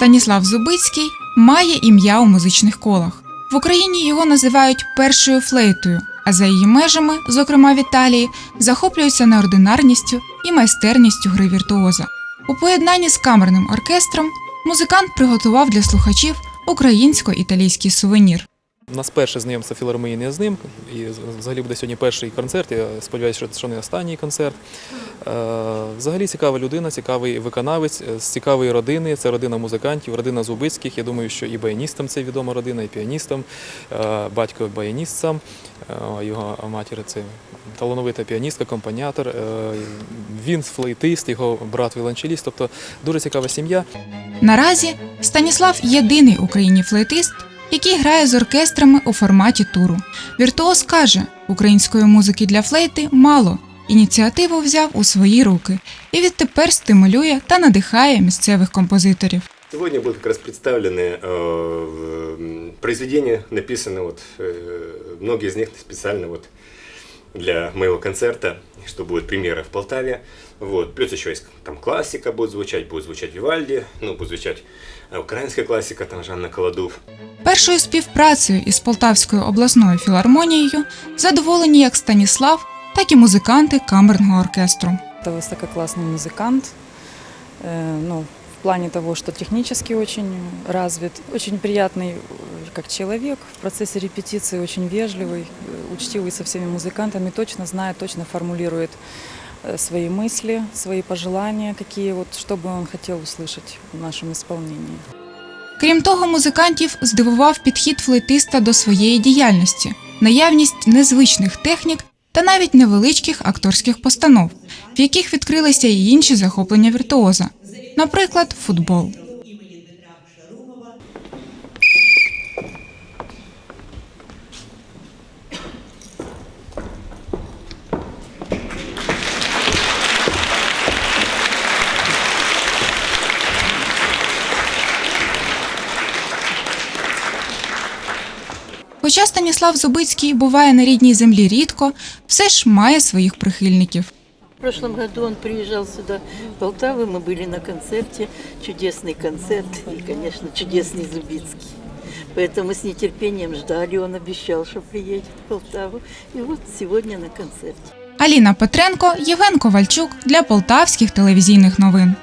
Станіслав Зубицький має ім'я у музичних колах. В Україні його називають першою флейтою, а за її межами, зокрема в Італії, захоплюються неординарністю і майстерністю гри віртуоза. У поєднанні з камерним оркестром музикант приготував для слухачів українсько-італійський сувенір. Нас перше знайомство філармонійне з ним, і взагалі буде сьогодні перший концерт. Я сподіваюся, що не останній концерт. Е, Взагалі цікава людина, цікавий виконавець е, з цікавої родини. Це родина музикантів, родина Зубицьких. Я думаю, що і баяністам це відома родина, і піаністам. Е, Батько баяніст сам, його матір це талановита піаністка, компонятор. Е, Він флейтист, його брат віолончеліст. Тобто дуже цікава сім'я. Наразі Станіслав єдиний Україні флейтист, який грає з оркестрами у форматі туру. Віртуоз каже, української музики для флейти мало. Ініціативу взяв у свої руки і відтепер стимулює та надихає місцевих композиторів. Сегодня будут как раз представлены э, м, произведения, написаны вот, э, многие из них специально вот для моего концерта, что будет премьера в Полтаве. Вот. Плюс еще есть там классика будет звучать, будет звучать Вивальди, ну, будет звучать э, украинская классика, там Жанна Колодув. Першою співпрацею із Полтавською обласною філармонією задоволені як Станіслав, так і музиканти камерного оркестру. Это высококлассный музыкант, э, ну, в плане того, что технически очень развит, очень приятный э, как человек, в процессе репетиции очень вежливый, э, учтивый со всеми музыкантами, точно знает, точно формулирует э, свои мысли, свои пожелания, какие вот, что бы он хотел услышать в нашем исполнении. Крім того, музикантів здивував підхід флейтиста до своєї діяльності, наявність незвичних технік та навіть невеличких акторських постанов, в яких відкрилися й інші захоплення віртуоза, наприклад, футбол. Хоча Станіслав Зубицький буває на рідній землі рідко, все ж має своїх прихильників. В прошлом году он приезжал сюда, в Полтаву, мы были на концерте, чудесный концерт и, конечно, чудесный Зубицкий. Поэтому с нетерпением ждали, он обещал, что приедет в Полтаву. И вот сегодня на концерте. Аліна Петренко, Євген Ковальчук для полтавських телевізійних новин.